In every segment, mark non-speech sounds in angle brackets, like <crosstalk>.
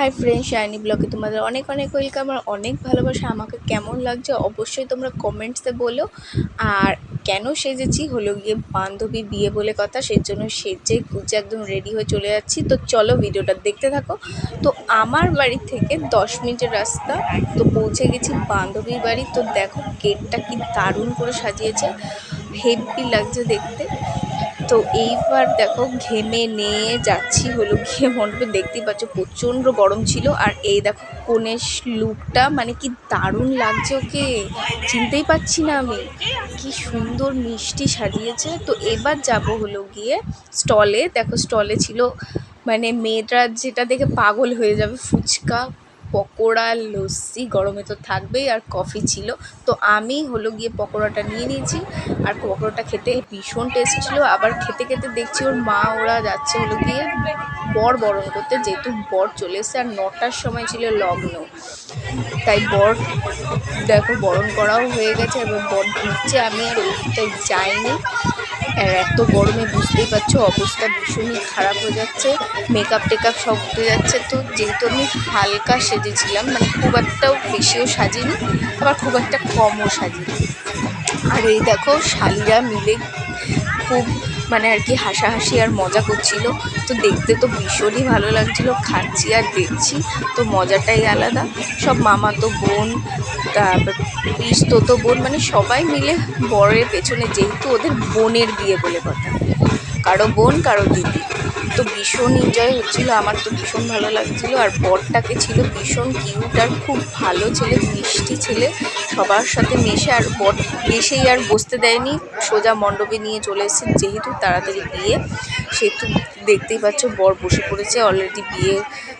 Hi friend shiny ব্লগে তোমাদের অনেক অনেক ওয়েলকাম আর অনেক ভালোবাসা। আমাকে কেমন লাগছে অবশ্যই তোমরা কমেন্টসে বলো। আর কেন সেজেছি? হলো গিয়ে বান্ধবী বিয়ে বলে কথা সেই জন্য সেজে গুজে একদম রেডি হয়ে চলে যাচ্ছি। তো চলো ভিডিওটা দেখতে থাকো। তো আমার বাড়ি থেকে দশ মিনিটের রাস্তা, তো পৌঁছে গেছি বান্ধবীর বাড়ি। তো দেখো গেটটা কি দারুণ করে সাজিয়েছে। হেভি লাগছে দেখতে। তো এইবার দেখো ঘেমে নিয়ে যাচ্ছি হলো গিয়ে মণ্ডপে দেখতেই পাচ্ছ প্রচণ্ড গরম ছিল। আর এই দেখো কনের লুকটা মানে কি দারুণ লাগছে ওকে। চিনতেই পাচ্ছি না আমি। কি সুন্দর মিষ্টি সাজিয়েছে। তো এবার যাব হলো গিয়ে স্টলে। দেখো স্টলে ছিল মানে মেয়েটা যেটা দেখে পাগল হয়ে যাবে, ফুচকা পকোড়া, লস্যি, গরমে তো থাকবেই, আর কফি ছিল। তো আমি হলো গিয়ে পকোড়াটা নিয়ে নিয়েছি, আর পকোড়াটা খেতে ভীষণ টেস্ট ছিল। আবার খেতে খেতে দেখছি ওর মা, ওরা যাচ্ছে হলো গিয়ে বর বরণ করতে, যেহেতু বর চলে এসছে, আর নটার সময় ছিল লগ্ন। তাই বর, দেখো, বরণ করাও হয়ে গেছে, এবার বর ঢুকছে, আমি আর ওইটাই যাইনি। আর এত গরমে বুঝতেই পারছ, অবস্থা ভীষণই খারাপ হয়ে যাচ্ছে মেকআপ টেকআপ সব উঠে যাচ্ছে। তো যেহেতু আমি হালকা সেজেছিলাম মানে খুব একটাও বেশিও সাজিনি, আবার খুব একটা কমও সাজিনি। আর এই দেখো, শালিরা মিলে খুব মানে আর কি হাসাহাসি আর মজা করছিল। তো দেখতে তো ভীষণই ভালো লাগছিল। খাচ্ছি আর দেখছি, তো মজাটাই আলাদা। সব মামা তো বোন, তারপর পুলিশ তো তো বোন মানে সবাই মিলে বরের পেছনে, যেহেতু ওদের বোনের বিয়ে বলে কথা। কারও বোন, কারও দিদি। তো ভীষণ এনজয় হচ্ছিল, আমার তো ভীষণ ভালো লাগছিল। আর বরটাকে ছিল ভীষণ কিউট আর খুব ভালো ছেলে, মিষ্টি ছেলে, সবার সাথে মেশে। আর বর এসেই আর বসতে দেয়নি, সোজা মণ্ডপে নিয়ে চলে এসেছে যেহেতু তাড়াতাড়ি বিয়ে। সেহেতু দেখতেই পাচ্ছ বর বসে পড়েছে অলরেডি বিয়ে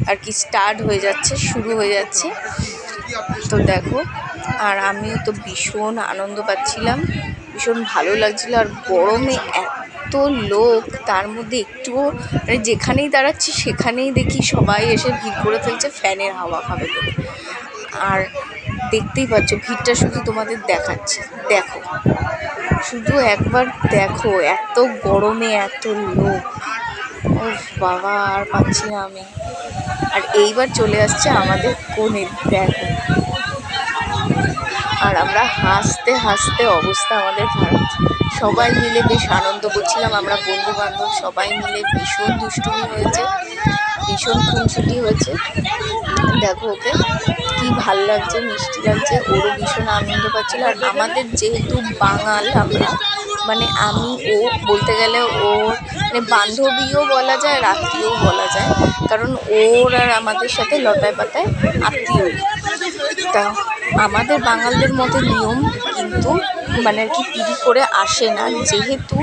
আর কি স্টার্ট হয়ে যাচ্ছে, শুরু হয়ে যাচ্ছে। তো দেখো, আর আমিও তো ভীষণ আনন্দ পাচ্ছিলাম, ভীষণ ভালো লাগছিল। আর গরমে এত লোক, তার মধ্যে একটুও মানে যেখানেই দাঁড়াচ্ছি সেখানেই দেখি সবাই এসে ভিড় করে ফেলছে, ফ্যানের হাওয়া খাবে বলে। আর দেখতেই পাচ্ছ, ভিড়টা শুধু তোমাদের দেখাচ্ছি। দেখো, শুধু একবার দেখো, এত গরমে এত লোক। ও বাবা, আর পাচ্ছি না আমি। আর এইবার চলে আসছে আমাদের কোণের, দেখো। আর আমরা হাসতে হাসতে অবস্থা আমাদের খারাপ। সবাই মিলে বেশ আনন্দ করছিলাম। আমরা বন্ধু বান্ধব সবাই মিলে ভীষণ দুষ্টুমি হয়েছে, ভীষণ খুনসুটি হয়েছে। দেখো ওকে, কি ভালো লাগছে, মিষ্টি লাগছে, ওরও ভীষণ আনন্দ পাচ্ছিল। আর আমাদের যেহেতু বাঙাল, আমরা মানে আমি ও বলতে গেলে ওর মানে বান্ধবীও বলা যায় আর আত্মীয়ও বলা যায়, কারণ ওর আর আমাদের সাথে লতায় পাতায় আত্মীয় তা আমাদের বাঙালদের মতো নিয়ম কিন্তু মানে আর কি পিড়ি করে আসে না। যেহেতু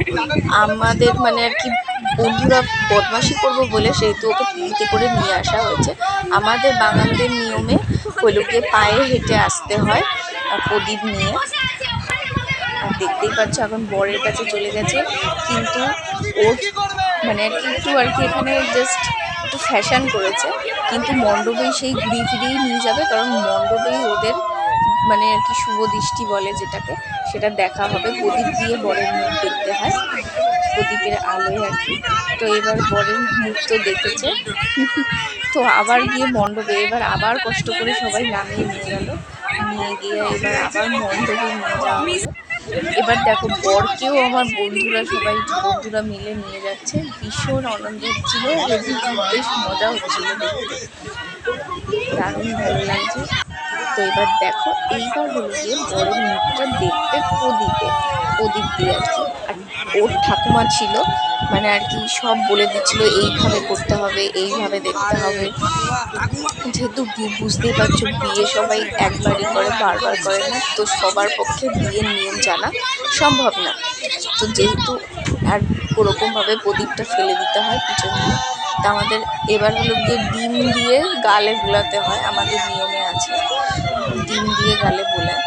আমাদের মানে আর কি বন্ধুরা বদমাশি করব বলে সেহেতু ওকে পিড়িতে করে নিয়ে আসা হয়েছে। আমাদের বাঙালদের নিয়মে হলুকে পায়ে হেঁটে আসতে হয় প্রদীপ নিয়ে। দেখতেই পাচ্ছ, এখন বরের কাছে চলে গেছে। কিন্তু ওর মানে আর কি একটু আর কি এখানে জাস্ট একটু ফ্যাশন করেছে। কিন্তু মণ্ডপেই সেই ঘুরিয়ে ফিরিয়েই নিয়ে যাবে, কারণ মণ্ডপেই ওদের মানে আর কি শুভ দৃষ্টি বলে যেটাকে, সেটা দেখা হবে। প্রদীপ দিয়ে বরের মুখ দেখতে হয়। প্রদীপের আলোয় আর কি। তো এবার বরের মুখ তো দেখেছে। <laughs> তো আবার গিয়ে মণ্ডপে, এবার আবার কষ্ট করে সবাই নামিয়ে নিয়ে গেল। নিয়ে গিয়ে এবার আবার মণ্ডপে নিয়ে যাওয়া এবার দেখো, বরকেও আমার বন্ধুরা সবাই, বন্ধুরা মিলে নিয়ে যাচ্ছে। ভীষণ আনন্দ হচ্ছিল বেশ মজা হচ্ছিল দেখতে। দারুণ ভালো লাগছে। তো এবার দেখো, এইবার হলো গিয়ে বড় মুখটা দেখতে প্রদীপে, প্রদীপ দিয়ে আর ওর ঠাকুমা ছিল মানে আর কি সব বলে দিচ্ছিল, এইভাবে করতে হবে, এইভাবে দেখতে হবে। যেহেতু বুঝতেই পারছ, বিয়ে সবাই একবারই করে, বারবার করে না, তো সবার পক্ষে বিয়ের নিয়ম জানা সম্ভব না। তো যেহেতু আর ওরকমভাবে প্রদীপটা ফেলে দিতে হয় পিছন তা আমাদের এবার হলো গিয়ে ডিম দিয়ে গালে বোলাতে হয়, আমাদের নিয়মে আছে। ডিম দিয়ে গালে বোলায়।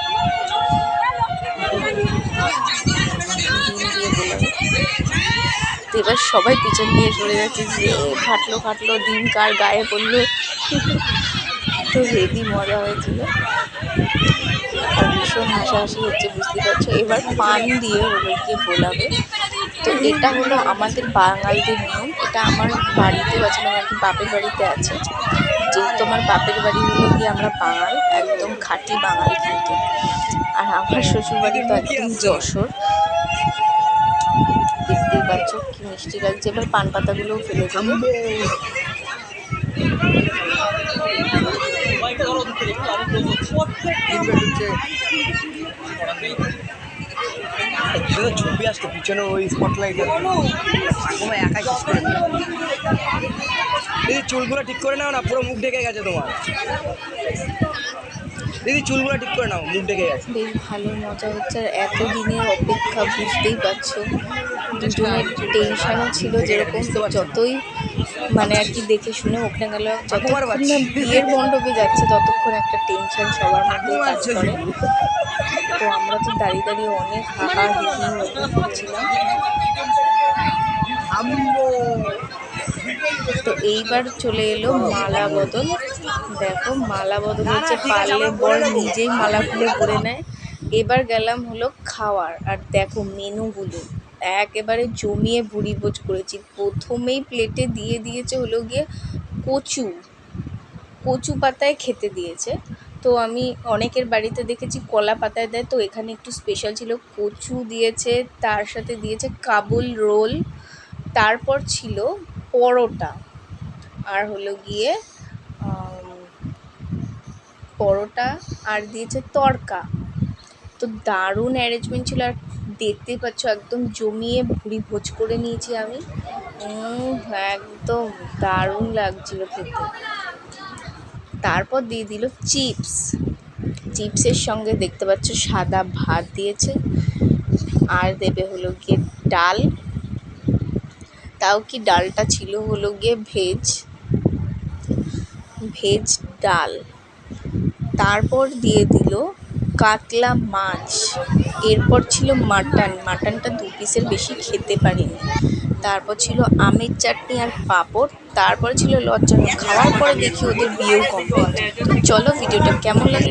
তো এবার সবাই পিছন দিয়ে চলে যাচ্ছে, যে ফাটলো ফাটলো দিন কার গায়ে পড়ল। তো হেভি মজা হয়েছিল। আর ভীষণ হাসাহাসি হচ্ছে, বুঝতে পারছ? এবার পান দিয়ে গিয়ে বোলাবে। তো এটা হলো আমাদের বাঙালিদের নিয়ম। এটা আমার বাড়িতেও আছে মানে কি বাপের বাড়িতে আছে। যেহেতু আমার বাপের বাড়ি হলো গিয়ে আমরা বাঙাল, একদম খাঁটি বাঙাল কিন্তু। আর আমার শ্বশুর বাড়ি তো একদম যশোর। দেখতেই পাচ্ছ কি মিষ্টি লাগছে। এবার পান পাতাগুলোও ফেলে দেবো। ছবি আসতো পিছনে ওই স্পটলাইট একাই দিদি চুলগুলো ঠিক করে নাও না পুরো মুখ ঢেকে গেছে তোমার। দিদি চুলগুলো ঠিক করে নাও মুখ ঢেকে গেছে। বেশ ভালো মজা হচ্ছে আর এত দিনের অপেক্ষা বুঝতেই পারছ। দুজনের টেনশনও ছিল যেরকম যতই মানে আর কি দেখে শুনে ওখানে গেল যতক্ষণ না বিয়ের মণ্ডপে যাচ্ছে ততক্ষণ একটা টেনশন সবার মধ্যে কাজ করে। তো আমরা তো দাঁড়িয়ে দাঁড়িয়ে অনেক হাহা হিহি করছিলাম তো এইবার চলে এলো মালা বদল। দেখো মালা বদল হচ্ছে পারলে বর নিজেই মালা খুলে পরে নেয়। এবার গেলাম হলো খাওয়ার। আর দেখো মেনুগুলো একেবারে জমিয়ে ভুড়ি ভোজ করেছি। প্রথমেই প্লেটে দিয়ে দিয়েছে হলো গিয়ে কচু। কচু পাতায় খেতে দিয়েছে। তো আমি অনেকের বাড়িতে দেখেছি কলা পাতায় দেয়। তো এখানে একটু স্পেশাল ছিল। কচু দিয়েছে, তার সাথে দিয়েছে কাবুল রোল। তারপর ছিল পরোটা। আর হলো গিয়ে পরোটা আর দিয়েছে তড়কা তো দারুণ অ্যারেঞ্জমেন্ট ছিল আর দেখতেই পাচ্ছ একদম জমিয়ে ভুড়ি ভোজ করে নিয়েছি আমি। একদম দারুণ লাগছিল খেতে। তারপর দিয়ে দিল চিপস। চিপসের সঙ্গে দেখতে পাচ্ছ সাদা ভাত দিয়েছে। আর দেবে হলো গিয়ে ডাল। তাও কি ডালটা ছিল হলো গিয়ে ভেজ। ভেজ ডাল। তারপর দিয়ে দিল কাতলা মাছ, এরপর ছিল মাটন। মাটনটা দু পিসের বেশি খেতে পারিনি। তারপর ছিল আমের চাটনি আর পাঁপড়। তারপর ছিল লজ্জা খাওয়ার পরে দেখি ওদের বিয়েও কমপ্লিট। চলো, ভিডিওটা কেমন লাগে